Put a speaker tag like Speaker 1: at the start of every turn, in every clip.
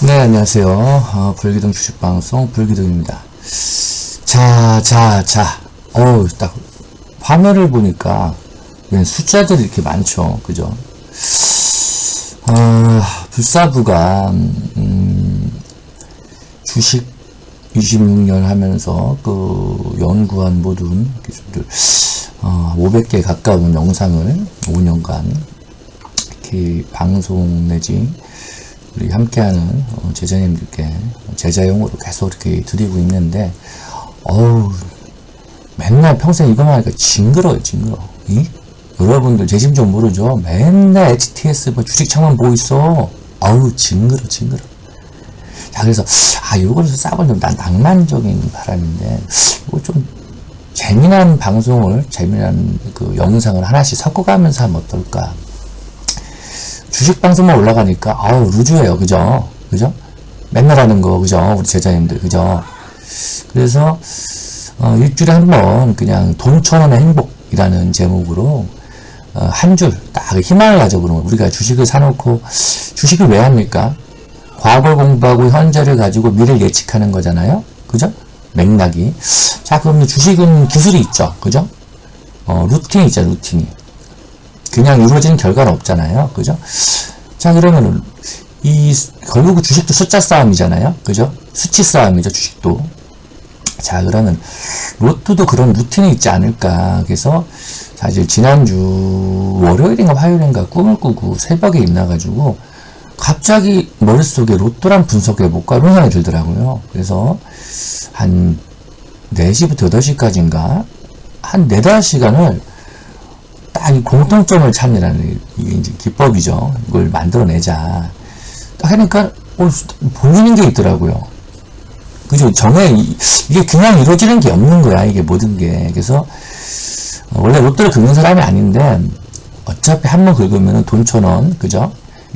Speaker 1: 네, 안녕하세요. 어, 불기둥 주식방송 불기둥입니다. 자, 자, 자. 어우, 딱 화면을 보니까 웬 숫자들이 이렇게 많죠. 그죠? 아, 불사부가 음, 주식 26년 하면서 그 연구한 모든 기술들 어, 500개 가까운 영상을 5년간 이렇게 방송 내지 우리 함께하는 어, 제자님들께 제자용으로 계속 이렇게 드리고 있는데 어우 맨날 평생 이거만 하니까 징그러요 징그러 이? 여러분들 제 심정 모르죠? 맨날 HTS 뭐 주식창만 보고 있어. 어우 징그러 징그러. 자 그래서 아 이걸 싸보려면 난 낭만적인 바람인데 이거 좀 재미난 방송을 재미난 그 영상을 하나씩 섞어가면서 하면 어떨까 주식 방송만 올라가니까 아우 루즈해요. 그죠? 그죠? 맨날 하는 거 그죠? 우리 제자님들. 그죠? 그래서 어, 일주일에 한 번 그냥 돈 천 원의 행복이라는 제목으로 어, 한줄 딱 희망을 가져보는 거. 우리가 주식을 사놓고 주식을 왜 합니까? 과거 공부하고 현재를 가지고 미래를 예측하는 거잖아요. 그죠? 맥락이. 자 그럼 주식은 기술이 있죠. 그죠? 어, 루틴이 있죠 루틴이 그냥 이루어지는 결과는 없잖아요. 그죠? 자, 그러면은, 이, 결국 주식도 숫자 싸움이잖아요. 그죠? 수치 싸움이죠, 주식도. 자, 그러면, 로또도 그런 루틴이 있지 않을까. 그래서, 사실, 지난주, 월요일인가 화요일인가 꿈을 꾸고 새벽에 일어나가지고, 갑자기 머릿속에 로또란 분석해볼까? 이런 생각이 들더라고요. 그래서, 한, 4시부터 8시까지인가? 한 4, 5시간을 딱 이 공통점을 찾느라는 이게 이제 기법이죠. 이걸 만들어내자. 딱 하니까 어, 보이는 게 있더라고요. 그죠? 정해 이게 그냥 이루어지는 게 없는 거야. 이게 모든 게. 그래서 어, 원래 로또를 긁는 사람이 아닌데 어차피 한 번 긁으면 돈 천 원, 그죠?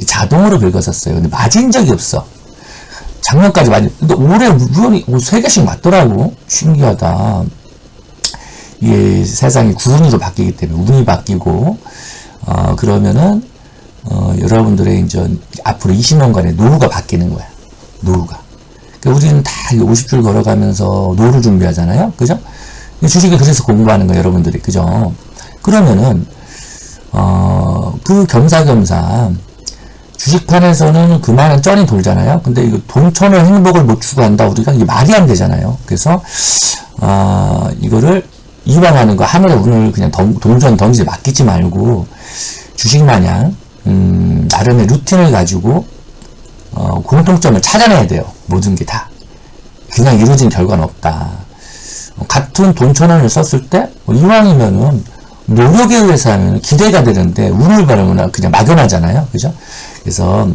Speaker 1: 자동으로 긁었었어요. 근데 맞은 적이 없어. 작년까지 맞은. 근데 올해 우연히 세 개씩 맞더라고. 신기하다. 이게 세상이 구운으로 바뀌기 때문에 운이 바뀌고 어 그러면은 어 여러분들의 이제 앞으로 20년간의 노후가 바뀌는 거야. 노후가. 그러니까 우리는 다 50줄 걸어가면서 노후를 준비하잖아요. 그죠? 주식을 그래서 공부하는 거예요, 여러분들이. 그죠? 그러면은 어 그 겸사겸사 주식판에서는 그만한 쩐이 돌잖아요. 근데 이거 돈천의 행복을 못 추구한다. 우리가 이게 말이 안 되잖아요. 그래서 어 이거를 이왕 하는 거 하늘에 운을 그냥 동, 동전 던지지 맡기지 말고 주식 마냥 음, 나름의 루틴을 가지고 어, 공통점을 찾아내야 돼요. 모든 게 다. 그냥 이루어진 결과는 없다. 어, 같은 돈 천 원을 썼을 때 뭐 이왕이면은 노력에 의해서 하면 기대가 되는데 운을 바르거나 그냥 막연하잖아요. 그죠? 그래서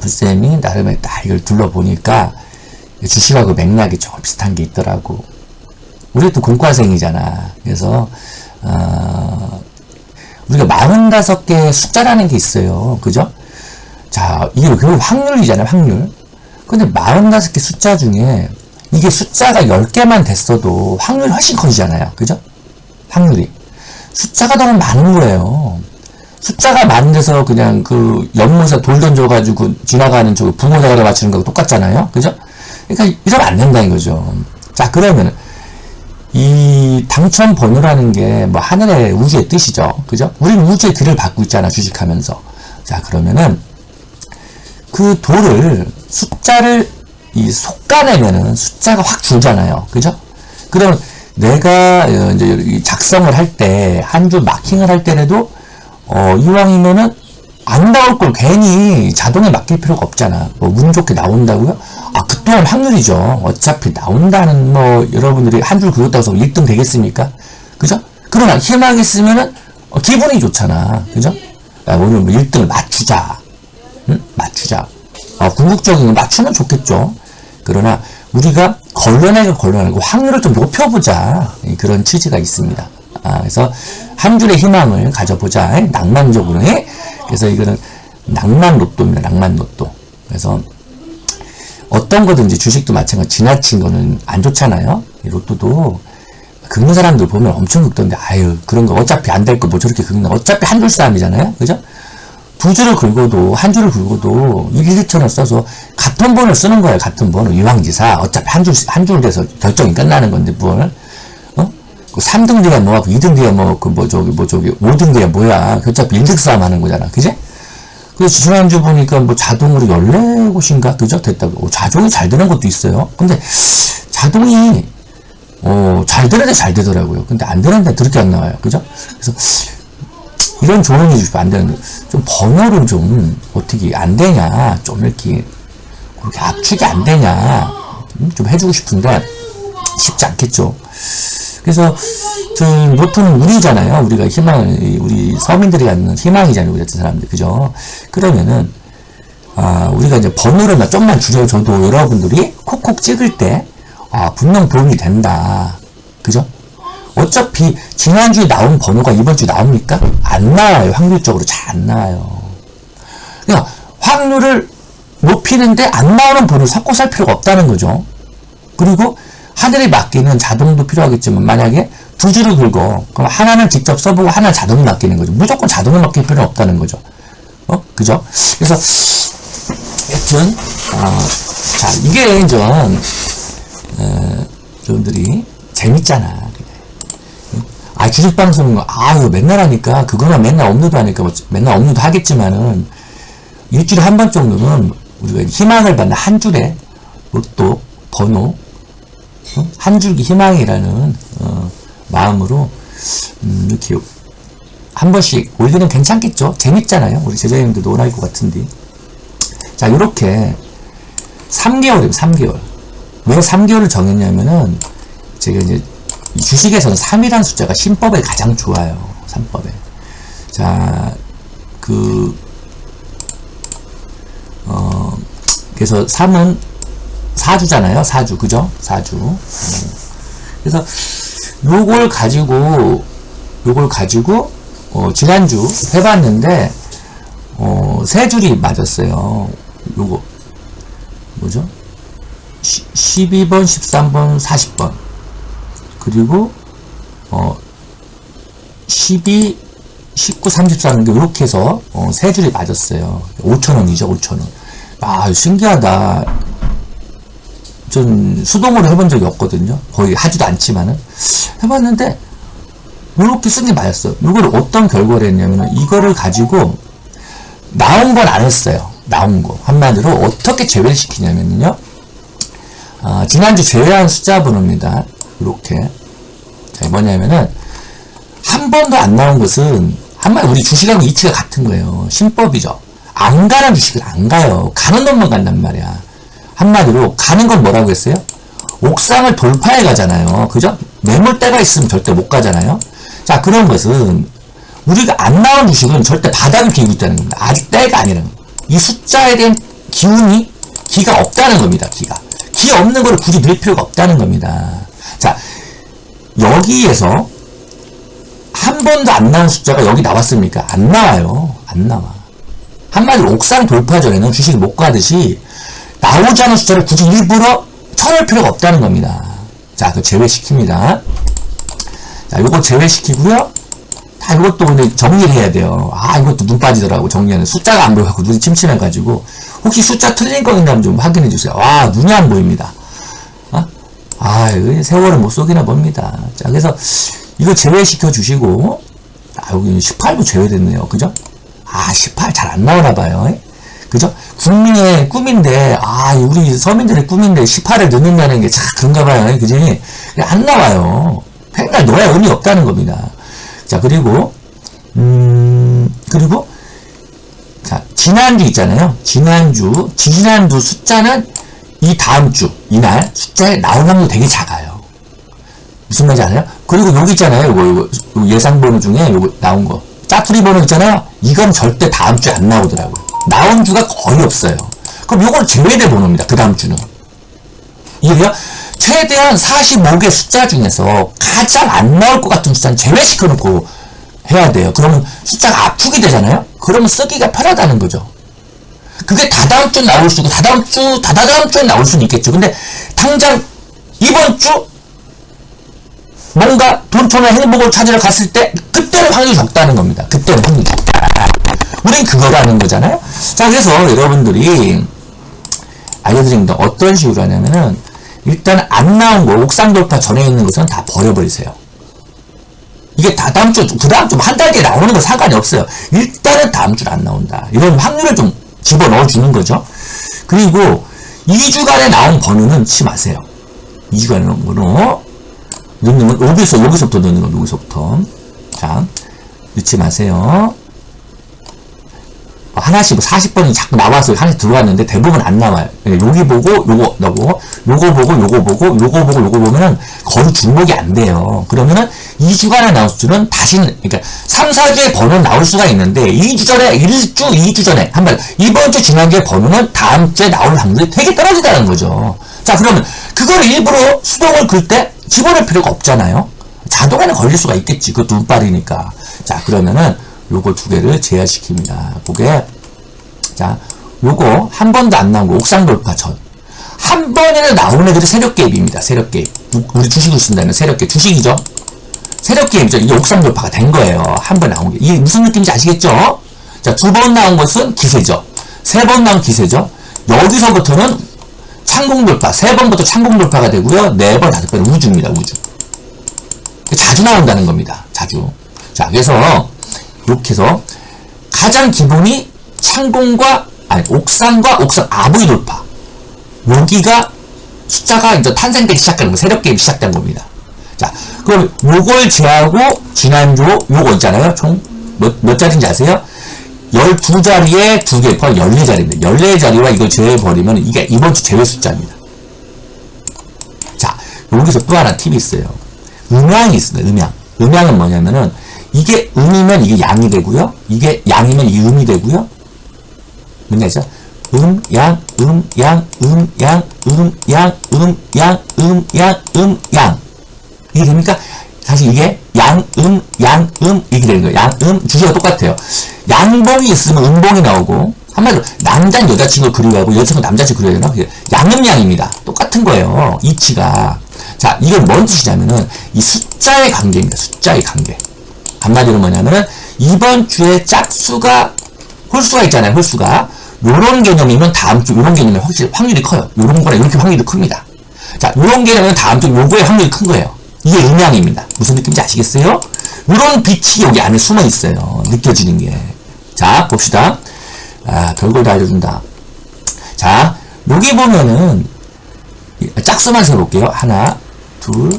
Speaker 1: 불쌤이 나름의 딱 이걸 둘러보니까 주식하고 맥락이 조금 비슷한 게 있더라고. 우리도 공과생이잖아. 그래서 어, 우리가 45개 숫자라는 게 있어요. 그죠? 자, 이게 결국 확률이잖아요. 확률. 근데 45개 숫자 중에 이게 숫자가 10개만 됐어도 확률이 훨씬 커지잖아요. 그죠? 확률이. 숫자가 너무 많은 거예요. 숫자가 많은 데서 그냥 그 연못에 돌 던져가지고 지나가는 저 붕어 대가리 맞추는 거하고 똑같잖아요. 그죠? 그러니까 이러면 안 된다 이거죠. 자, 그러면은 이 당첨 번호라는 게 뭐 하늘의 우주의 뜻이죠. 그죠? 우리는 우주의 길을 받고 있잖아, 주식하면서. 자, 그러면은 그 돌을 숫자를 이 속가내면은 숫자가 확 줄잖아요. 그죠? 그럼 내가 어, 이제 작성을 할 때, 한 줄 마킹을 할 때라도, 어, 이왕이면은 안 나올 걸 괜히 자동에 맡길 필요가 없잖아. 뭐 운 좋게 나온다고요? 아, 그 또한 확률이죠. 어차피 나온다는 뭐 여러분들이 한 줄 그렸다고 해서 1등 되겠습니까? 그죠? 그러나 희망이 있으면은 어, 기분이 좋잖아. 그죠? 야, 오늘 뭐 1등을 맞추자. 응? 맞추자. 어, 궁극적인 건 맞추면 좋겠죠. 그러나 우리가 걸러내고 걸러내고 확률을 좀 높여보자. 그런 취지가 있습니다. 아, 그래서 한 줄의 희망을 가져보자. 낭만적으로. 해? 그래서 이거는 낭만 로또입니다. 낭만 로또. 그래서 어떤 거든지 주식도 마찬가지 지나친 거는 안 좋잖아요. 로또도 긁는 사람들 보면 엄청 긁던데 아유 그런 거 어차피 안 될 거 뭐 저렇게 긁는 어차피 한 줄 싸움이잖아요. 그죠? 두 줄을 긁어도 한 줄을 긁어도 1, 2천원 써서 같은 번을 쓰는 거예요. 같은 번을 유황지사 어차피 한 줄 한 줄 돼서 결정이 끝나는 건데 번을 어? 그 3등 뒤가 뭐하고 2등 뒤가 뭐그 뭐 저기 뭐 저기 5등 뒤가 뭐야. 그 어차피 1등 싸움 하는 거잖아. 그지? 그래서 지난주 보니까 뭐 자동으로 14곳인가 그죠? 됐다고. 어, 자동이 잘 되는 것도 있어요. 근데 자동이 어, 잘 되는데 잘 되더라고요. 근데 안 되는데 그렇게 안 나와요. 그죠? 그래서 이런 조언이 주시면 안 되는데 좀 번호를 좀 어떻게 안 되냐 좀 이렇게 그렇게 압축이 안 되냐 음, 좀 해주고 싶은데 쉽지 않겠죠. 그래서 저 보통은 우리잖아요. 우리가 희망을 우리 서민들이 갖는 희망이잖아요. 우리 같은 사람들 그죠? 그러면은 아 우리가 이제 번호를 좀만 줄여 줘도 여러분들이 콕콕 찍을 때 아, 분명 도움이 된다. 그죠? 어차피 지난주에 나온 번호가 이번 주에 나옵니까? 안 나와요. 확률적으로 잘 안 나와요. 그러니까 확률을 높이는데 안 나오는 번호를 섞어 살 필요가 없다는 거죠. 그리고 하늘에 맡기는 자동도 필요하겠지만 만약에 두 줄을 긁어 그럼 하나는 직접 써보고 하나는 자동에 맡기는 거죠. 무조건 자동에 맡길 필요는 없다는 거죠. 어? 그죠? 그래서 여튼 어, 자 이게 좀 어, 여러분들이 재밌잖아. 아, 주식방송은, 아, 이거 맨날 하니까, 그거만 맨날 업로드 하니까, 뭐, 맨날 업로드 하겠지만은, 일주일에 한 번 정도는 우리가 희망을 받는 한 줄에 로또, 번호, 어? 한 줄기 희망이라는, 어, 마음으로, 음, 이렇게 한 번씩 올리면 괜찮겠죠? 재밌잖아요. 우리 제자님들도 원할 것 같은데. 자, 요렇게 3개월이에요, 3개월. 왜 3개월을 정했냐면은, 제가 이제, 이 주식에서는 3이라는 숫자가 신법에 가장 좋아요. 3법에. 자, 그, 어, 그래서 3은 4주잖아요. 4주. 그죠? 4주. 음. 그래서 요걸 가지고, 요걸 가지고, 어, 지난주 해봤는데, 어, 세 줄이 맞았어요. 요거, 뭐죠? 12번, 13번, 40번. 그리고, 어, 12, 19, 34는 게 이렇게 해서, 어, 세 줄이 맞았어요. 5천원이죠, 5천원. 아, 신기하다. 전 수동으로 해본 적이 없거든요. 거의 하지도 않지만은. 해봤는데, 이렇게 쓴게 맞았어. 이걸 어떤 결과를 했냐면은, 이거를 가지고, 나온 건 안 했어요. 나온 거. 한마디로 어떻게 제외시키냐면요. 아, 지난주 제외한 숫자 번호입니다. 이렇게. 자, 뭐냐면은, 한 번도 안 나온 것은, 한마디 우리 주식하고 이치가 같은 거예요. 신법이죠. 안 가는 주식을 안 가요. 가는 놈만 간단 말이야. 한마디로, 가는 건 뭐라고 했어요? 옥상을 돌파해 가잖아요. 그죠? 매물대가 있으면 절대 못 가잖아요. 자, 그런 것은, 우리가 안 나온 주식은 절대 바닥을 기고 있다는 겁니다. 아직 때가 아니라는 겁니다. 이 숫자에 대한 기운이, 기가 없다는 겁니다. 기가. 기 없는 걸 굳이 늘 필요가 없다는 겁니다. 자, 여기에서 한 번도 안 나온 숫자가 여기 나왔습니까? 안 나와요. 안 나와. 한마디로 옥상 돌파 전에는 주식이 못 가듯이 나오지 않은 숫자를 굳이 일부러 쳐낼 필요가 없다는 겁니다. 자, 그 제외시킵니다. 자, 요거 제외시키고요. 다 이것도 근데 정리를 해야 돼요. 아, 이것도 눈 빠지더라고, 정리하는. 숫자가 안 보여갖고 눈이 침침해가지고. 혹시 숫자 틀린 거 있나 좀 확인해 주세요. 와, 눈이 안 보입니다. 어? 아, 세월을 못 속이나 봅니다. 자, 그래서 이거 제외시켜 주시고, 아, 여기 18도 제외됐네요. 그죠? 아, 18 잘 안 나오나 봐요. 그죠? 국민의 꿈인데, 아, 우리 서민들의 꿈인데 18을 넣는다는 게 참 그런가 봐요. 그지? 안 나와요. 맨날 넣어야 의미 없다는 겁니다. 자, 그리고, 음, 그리고, 자, 지난주 있잖아요. 지난주, 지난주 숫자는 이 다음 주, 이날 숫자에 나올 확률 되게 작아요. 무슨 말인지 알아요? 그리고 여기 있잖아요. 요거, 요거, 요거 예상 번호 중에 요거 나온 거. 짜투리 번호 있잖아요. 이건 절대 다음 주에 안 나오더라고요. 나온 주가 거의 없어요. 그럼 요건 제외된 번호입니다. 그 다음 주는. 이해돼요? 최대한 45개 숫자 중에서 가장 안 나올 것 같은 숫자는 제외시켜 놓고 해야 돼요. 그러면 숫자가 압축이 되잖아요? 그러면 쓰기가 편하다는 거죠. 그게 다다음 주 나올 수 있고, 다다음 주, 다다다음 주에 나올 수는 있겠죠. 근데 당장 이번 주 뭔가 돈토나 행복을 찾으러 갔을 때, 그때는 확률이 적다는 겁니다. 그때는 확률이 적다. 우린 그거라는 거잖아요. 자, 그래서 여러분들이 알려드립니다. 어떤 식으로 하냐면은 일단 안 나온 거 옥상 돌파 전에 있는 것은 다 버려버리세요. 이게 다 다음 주, 그 다음 주 한 달 뒤에 나오는 건 상관이 없어요. 일단은 다음 주는 안 나온다. 이런 확률을 좀 집어넣어 주는 거죠. 그리고 2주간에 나온 번호는 치지 마세요. 2주간에 나온 번호. 넣는 건 여기서, 여기서부터 넣는 건 여기서부터. 자, 넣지 마세요. 하나씩 40번이 자꾸 나와서 하나씩 들어왔는데 대부분 안 나와요. 예, 여기 보고 요거 넣고 요거 보고 요거 보고 요거 보고 요거 보면은 거의 중복이 안 돼요. 그러면은 2주간에 나올 수는 다시는 그러니까 3, 4주에 번호는 나올 수가 있는데 2주 전에 1주, 2주 전에 한번 이번 주 지난주에 번호는 다음 주에 나올 확률이 되게 떨어지다는 거죠. 자 그러면 그걸 일부러 수동을 긁 때 집어넣을 필요가 없잖아요. 자동에는 걸릴 수가 있겠지. 그 눈발이니까. 자 그러면은 요거 두 개를 제외시킵니다. 그게 자 요거 한 번도 안 나온 거 옥상 돌파 전. 한 번에는 나오는 애들이 세력 개입입니다. 세력 개입. 우리 주식을 쓴다는 세력 개입. 주식이죠. 세력 개입이죠. 이게 옥상 돌파가 된 거예요. 한 번 나온 게. 이게 무슨 느낌인지 아시겠죠? 자, 두 번 나온 것은 기세죠. 세 번 나온 기세죠. 여기서부터는 창공 돌파. 세 번부터 창공 돌파가 되고요. 네 번, 다섯 번 우주입니다. 우주. 자주 나온다는 겁니다. 자주. 자, 그래서 이렇게 해서 가장 기본이 창공과 아니 옥상과 옥상 아부의 돌파 여기가 숫자가 이제 탄생되기 시작하는 거 세력 게임 시작된 겁니다. 자 그럼 요걸 제하고 지난주 요거 있잖아요. 총 몇 몇 자리인지 아세요? 12자리에 두개 포함 14자리입니다. 14자리와 이걸 제해버리면 이게 이번 주 제외 숫자입니다. 자, 여기서 또 하나 팁이 있어요. 음양이 있습니다. 음양. 음양은 뭐냐면은 이게 음이면 이게 양이 되고요. 이게 양이면 이 음이 되고요. 뭔지 죠 음, 양, 음, 양, 음, 양, 음, 양, 음, 양, 음, 양, 음, 양. 이게 됩니까? 사실 이게 양, 음, 양, 음, 이렇게 되는 거예요. 양, 음, 주제가 똑같아요. 양봉이 있으면 음봉이 나오고, 한마디로 남자는 여자친구 그리워하고 여자친구 남자친구 그리워야 되나? 양음양입니다. 똑같은 거예요. 이치가. 자, 이건 뭔 뜻이냐면은 이 숫자의 관계입니다. 숫자의 관계. 한마디로 뭐냐면은 이번 주에 짝수가 홀수가 있잖아요. 홀수가. 요런 개념이면 다음 주 요런 개념이 확실히 확률이 커요. 요런 거랑 이렇게 확률이 큽니다. 자, 요런 개념은 다음 주 요거의 확률이 큰 거예요. 이게 음양입니다. 무슨 느낌인지 아시겠어요? 요런 빛이 여기 안에 숨어 있어요. 느껴지는 게. 자, 봅시다. 아, 별걸 다 알려준다. 자, 여기 보면은 짝수만 세볼게요. 하나, 둘,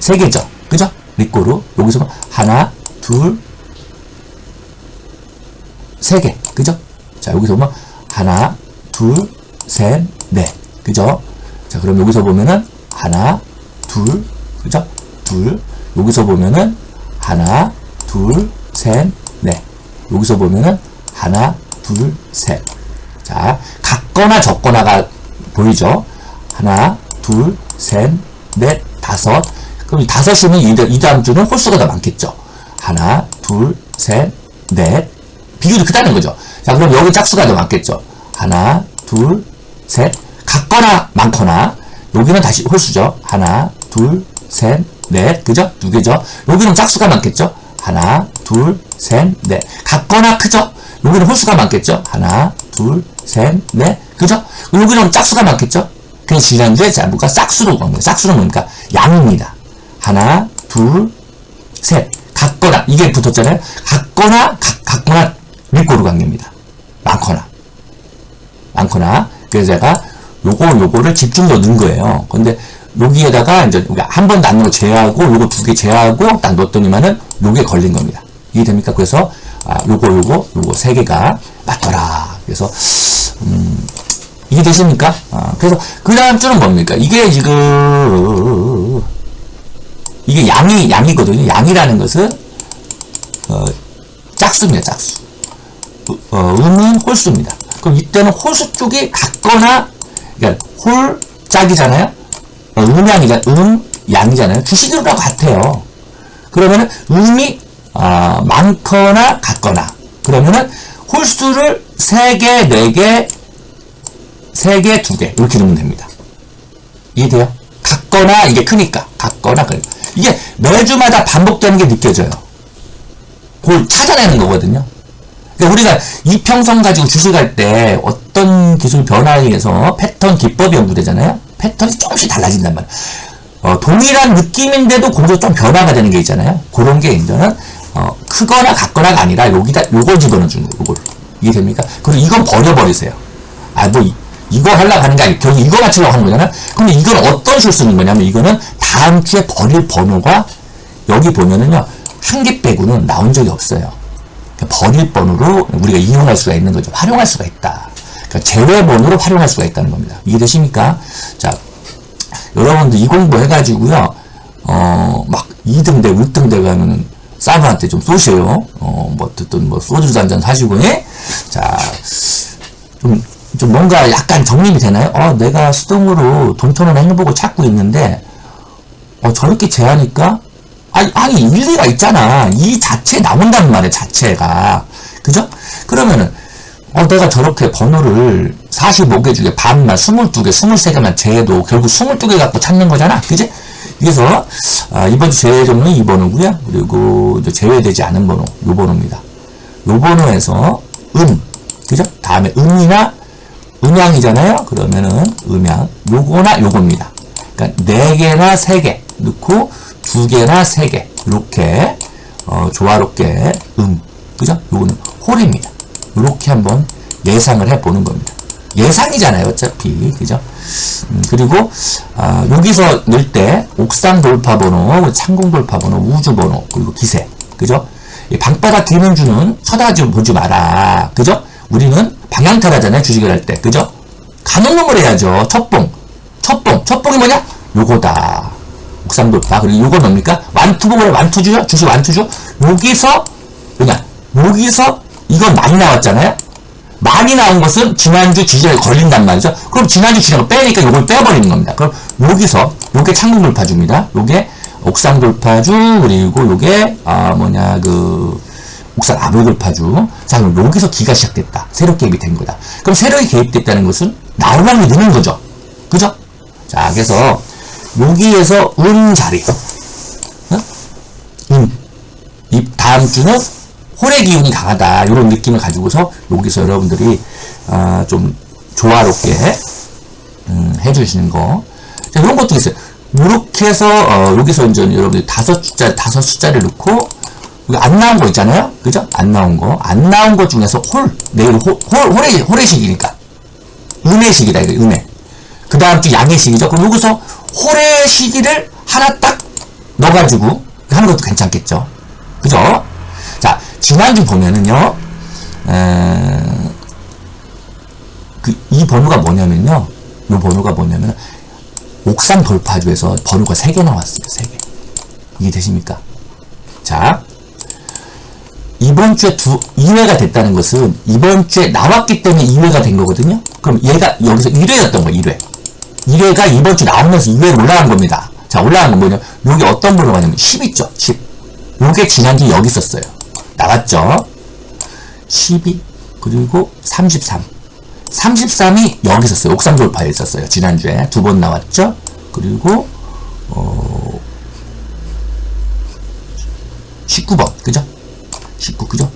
Speaker 1: 세 개죠. 그죠? 리꼬로. 여기서 뭐 하나, 둘, 세 개. 그죠? 자, 여기서 보면 하나, 둘, 셋, 넷. 그죠? 자, 그럼 여기서 보면은 하나, 둘, 그죠? 둘. 여기서 보면은 하나, 둘, 셋, 넷. 여기서 보면은 하나, 둘, 셋. 자, 같거나 적거나가 보이죠? 하나, 둘, 셋, 넷, 다섯. 그럼 이 다섯이면 이 다음 주는 홀수가 더 많겠죠? 하나, 둘, 셋, 넷. 비율이 크다는 거죠. 자, 그럼 여기 짝수가 더 많겠죠? 하나, 둘, 셋. 같거나 많거나. 여기는 다시 홀수죠. 하나, 둘, 셋, 넷. 그죠? 두 개죠? 여기는 짝수가 많겠죠? 하나, 둘, 셋, 넷. 같거나 크죠? 여기는 홀수가 많겠죠? 하나, 둘, 셋, 넷. 그죠? 여기는 짝수가 많겠죠? 그래서 지난주에 자부가 짝수로 간 거예요. 짝수는 뭡니까? 양입니다. 하나, 둘, 셋. 같거나, 이게 붙었잖아요. 같거나, 같, 같거나, 밀고루 관계입니다. 많거나. 많거나. 그래서 제가 요거, 요거를 집중적으로 넣은 거예요. 근데 여기에다가 이제 한 번도 안 넣고 제하고 요거 두 개 제하고 딱 넣었더니만은 요게 걸린 겁니다. 이해됩니까? 그래서 아, 요거, 요거, 요거 세 개가 맞더라. 그래서, 음, 이게 되십니까? 아, 그래서 그 다음 주는 뭡니까? 이게 지금 이게 양이 양이거든요. 양이라는 것은 어, 짝수입니다. 짝수. 어, 음은 홀수입니다. 그럼 이때는 홀수 쪽이 같거나 그러니까 홀 짝이잖아요. 어, 음양이잖아요. 음 양이잖아요. 주식으로 같아요. 그러면은 음이 어, 많거나 같거나 그러면은 홀수를 3개, 4개, 3개, 2개 이렇게 넣으면 됩니다. 이해돼요? 같거나 이게 크니까 같거나 그러니까. 이게 매주마다 반복되는 게 느껴져요. 그걸 찾아내는 거거든요. 그러니까 우리가 이평선 가지고 주식 할 때 어떤 기술 변화에 의해서 패턴 기법이 연구되잖아요. 패턴이 조금씩 달라진단 말이에요. 어, 동일한 느낌인데도 거기서 좀 변화가 되는 게 있잖아요. 그런 게 이제는 어, 크거나 같거나가 아니라 여기다 요걸 집어넣어 주는 거예요. 요걸 이게 됩니까? 그리고 이건 버려버리세요. 아뭐 이거 하려고 하는 게 아니고 결국 이거 맞추려고 하는 거잖아요. 근데 이건 어떤 쓰는 거냐면 이거는 다음 주에 버릴 번호가 여기 보면은요 한 개 빼고는 나온 적이 없어요. 그러니까 버릴 번호로 우리가 이용할 수가 있는 거죠. 활용할 수가 있다. 그러니까 제외 번호로 활용할 수가 있다는 겁니다. 이해되십니까? 자, 여러분들 이 공부 해가지고요, 어, 막 2등 되고 1등 되고 하면은 사부한테 좀 쏘세요. 어, 뭐, 어쨌든 뭐, 소주 한잔 사시고, 예? 자, 좀, 좀 뭔가 약간 정립이 되나요? 어, 내가 수동으로 돈토는 행보고 찾고 있는데, 어, 저렇게 제하니까, 아니, 아니, 일리가 있잖아. 이 자체 나온단 말이야, 자체가. 그죠? 그러면은, 어, 내가 저렇게 번호를 45개 중에 반만, 22개, 23개만 제해도 결국 22개 갖고 찾는 거잖아. 그지? 그래서, 아, 이번 주 제외 종류는 이 번호고요 그리고 제외되지 않은 번호, 요 번호입니다. 요 번호에서 음, 그죠? 다음에 음이나 음양이잖아요. 그러면은 음양, 요거나 요겁니다. 그러니까 네 개나 세 개 넣고 두 개나 세 개 이렇게 어, 조화롭게 음, 그죠? 요거는 홀입니다. 이렇게 한번 예상을 해보는 겁니다. 예상이잖아요, 어차피. 그죠? 음, 그리고, 아, 여기서 넣을 때, 옥상 돌파 번호, 창공 돌파 번호, 우주 번호, 그리고 기세. 그죠? 이 방바닥 기능주는 쳐다보지 보지 마라. 그죠? 우리는 방향타라잖아요, 주식을 할 때. 그죠? 가놓놈을 해야죠. 첫봉. 첫봉. 첫봉이 뭐냐? 요거다. 옥상 돌파. 그리고 요거 뭡니까? 완투봉을 완투주죠? 주식 완투주? 여기서, 뭐냐? 여기서, 이건 많이 나왔잖아요? 많이 나온 것은 지난주 지지에 걸린단 말이죠. 그럼 지난주 지지를 빼니까 이걸 빼버리는 겁니다. 그럼 여기서 요게 창문 돌파주입니다. 요게 옥상 돌파주 그리고 요게 아 뭐냐 그 옥상 아부 돌파주. 자 그럼 여기서 기가 시작됐다. 새로 개입이 된 거다. 그럼 새로이 개입됐다는 것은 확률이 느는 거죠. 그죠? 자 그래서 여기에서 음 자리. 어? 음. 이 다음 주는 홀의 기운이 강하다 이런 느낌을 가지고서 여기서 여러분들이 아, 좀 조화롭게 음, 해주시는 거 자, 이런 것도 있어요 이렇게 해서 어, 여기서 이제 여러분들이 다섯 숫자 다섯 숫자를 넣고 안 나온 거 있잖아요? 그죠? 안 나온 거 안 나온 거 중에서 홀. 내일 홀, 홀 홀의 홀의 식이니까. 음의 식이다 이거 음의. 그 다음 주 양의 식이죠? 그럼 여기서 홀의 시기를 하나 딱 넣어가지고 하는 것도 괜찮겠죠? 그죠? 자, 지난주 보면은요, 에, 그, 이 번호가 뭐냐면요, 이 번호가 뭐냐면, 옥상 돌파주에서 번호가 3개 나왔어요, 3개. 이게 되십니까? 자, 이번 주에 두, 2회가 됐다는 것은, 이번 주에 나왔기 때문에 2회가 된 거거든요? 그럼 얘가 여기서 1회였던 거예요, 1회. 1회가 이번 주 나오면서 2회로 올라간 겁니다. 자, 올라간 건 뭐냐? 여기 어떤 번호가 냐면 10 있죠, 10. 요게 지난주 여기 있었어요. 나왔죠? 12 그리고 33 33이 여기 있었어요. 옥상 돌파에 있었어요. 지난주에 두 번 나왔죠? 그리고 어 19번 그죠? 19 그죠?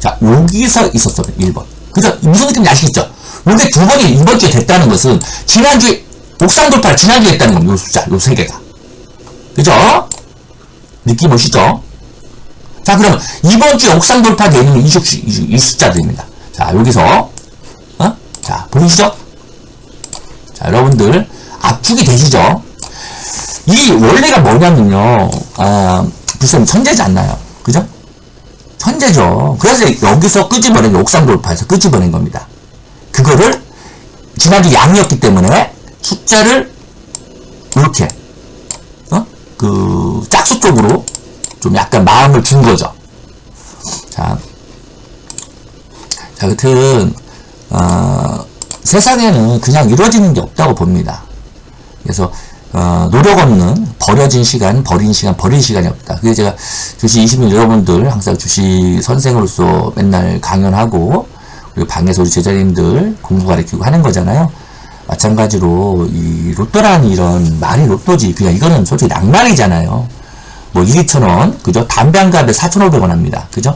Speaker 1: 자 여기서 있었어요. 1번 그죠? 무슨 느낌인지 아시겠죠? 요게 두 번이 이번 주에 됐다는 것은 지난주에 옥상 돌파를 지난주에 했다는 겁니다. 요 숫자 요 세 개가 그죠? 느낌 오시죠? 자, 그러면 이번 주에 옥상 돌파 되는 이, 이, 이 숫자들입니다. 자, 여기서, 어? 자, 보이시죠? 자, 여러분들, 압축이 되시죠? 이 원리가 뭐냐면요, 아, 불쌍 천재지 않나요? 그죠? 천재죠. 그래서 여기서 끄집어낸 게 옥상 돌파에서 끄집어낸 겁니다. 그거를 지난주 양이었기 때문에 숫자를 이렇게, 어? 그, 짝수 쪽으로 좀 약간 마음을 준 거죠. 자, 자, 여튼, 어, 세상에는 그냥 이루어지는 게 없다고 봅니다. 그래서, 어, 노력 없는 버려진 시간, 버린 시간, 버린 시간이 없다. 그게 제가 주식 20년 여러분들 항상 주식 선생으로서 맨날 강연하고, 그리고 방에서 우리 제자님들 공부 가르치고 하는 거잖아요. 마찬가지로 이 로또라는 이런 말이 로또지. 그냥 이거는 솔직히 낭만이잖아요. 뭐 2,000원, 그죠? 담배 한 갑에 4,500원 합니다. 그죠?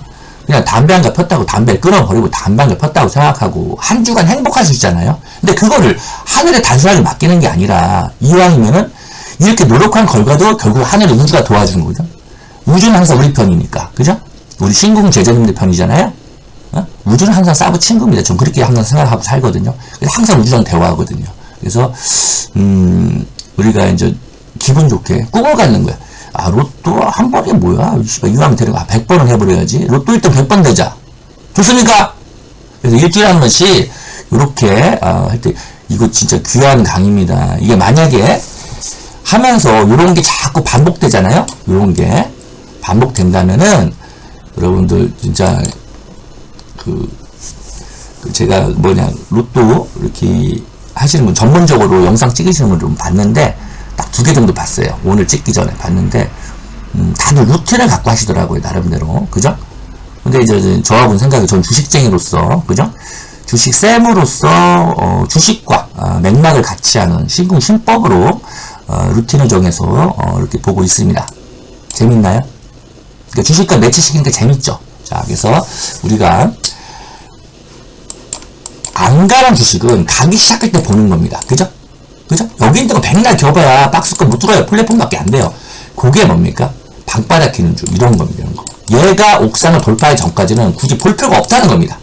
Speaker 1: 그냥 담배 한 개 폈다고 담배를 끊어버리고 담배 한 개 폈다고 생각하고 한 주간 행복할 수 있잖아요. 근데 그거를 하늘에 단순하게 맡기는 게 아니라 이왕이면은 이렇게 노력한 결과도 결국 하늘의 우주가 도와주는 거죠. 우주는 항상 우리 편이니까. 그죠? 우리 신궁 제자님들 편이잖아요. 어? 우주는 항상 사부 친구입니다. 전 그렇게 항상 생각하고 살거든요. 그래서 항상 우주랑 대화하거든요. 그래서 음, 우리가 이제 기분 좋게 꿈을 갖는 거야. 아, 로또 한 번이 뭐야? 거, 아, 100번은 해버려야지. 로또 1등 100번 되자. 좋습니까? 그래서 일주일에 한 번씩, 요렇게, 아, 할 때, 이거 진짜 귀한 강의입니다. 이게 만약에 하면서 요런 게 자꾸 반복되잖아요? 요런 게. 반복된다면은, 여러분들, 진짜, 그, 그 제가 뭐냐, 로또 이렇게 하시는 분, 전문적으로 영상 찍으시는 분 좀 봤는데, 딱 두 개 정도 봤어요. 오늘 찍기 전에 봤는데, 음, 다들 루틴을 갖고 하시더라고요, 나름대로. 그죠? 근데 이제 저하고는 생각이, 전 주식쟁이로서, 그죠? 주식 쌤으로서, 어, 주식과 어, 맥락을 같이 하는 신궁 신법으로, 어, 루틴을 정해서, 어, 이렇게 보고 있습니다. 재밌나요? 그러니까 주식과 매치시키니까 재밌죠? 자, 그래서 우리가 안 가는 주식은 가기 시작할 때 보는 겁니다. 그죠? 그죠? 여기 있는 거 백날 겨봐야 박스권 못 들어요. 플랫폼밖에 안 돼요. 그게 뭡니까? 방바닥 줄 이런 겁니다. 이런 거. 얘가 옥상을 돌파하기 전까지는 굳이 볼 필요가 없다는 겁니다.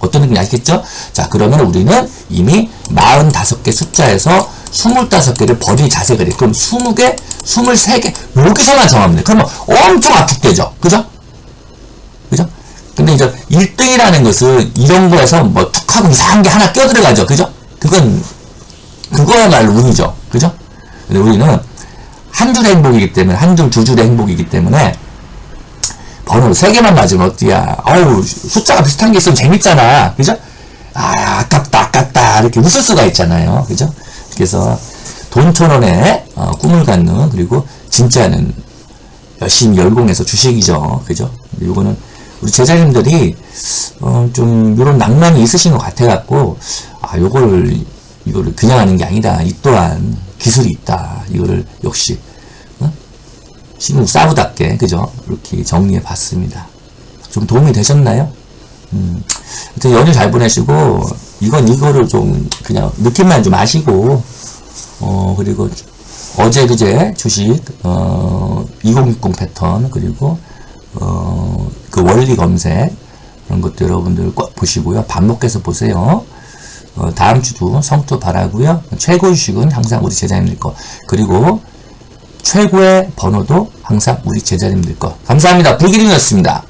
Speaker 1: 어떤 느낌인지 아시겠죠? 자, 그러면 우리는 이미 45개 숫자에서 25개를 버릴 자세가 돼. 그럼 20개, 23개, 여기서만 정하면 돼. 그러면 엄청 압축되죠? 그죠? 그죠? 근데 이제 1등이라는 것은 이런 거에서 뭐 툭 하고 이상한 게 하나 껴들어가죠. 그죠? 그건, 그거야말로 운이죠. 그죠? 근데 우리는 한줄 행복이기 때문에, 한 줄, 두 줄의 행복이기 때문에, 번호 세 개만 맞으면 어때야? 어우, 숫자가 비슷한 게 있으면 재밌잖아. 그죠? 아, 아깝다, 아깝다. 이렇게 웃을 수가 있잖아요. 그죠? 그래서 돈천 원에 어, 꿈을 갖는, 그리고 진짜는 열심히 열공해서 주식이죠. 그죠? 요거는 우리 제자님들이 어, 좀 이런 낭만이 있으신 것 같아갖고 아 요거를 이거를 그냥 하는 게 아니다. 이 또한 기술이 있다. 이거를 역시 어? 신국 사부답게 그죠? 이렇게 정리해 봤습니다. 좀 도움이 되셨나요? 음, 하여튼 연휴 잘 보내시고 이건 이거를 좀 그냥 느낌만 좀 아시고 어 그리고 어제 그제 주식 어2060 패턴 그리고 어 그 원리 검색 그런 것도 여러분들 꼭 보시고요 반복해서 보세요 어 다음 주도 성투 바라고요. 최고 주식은 항상 우리 제자님들 거. 그리고 최고의 번호도 항상 우리 제자님들 거. 감사합니다. 불기둥이었습니다.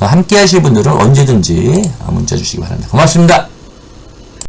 Speaker 1: 어, 함께 하실 분들은 언제든지 문자 주시기 바랍니다. 고맙습니다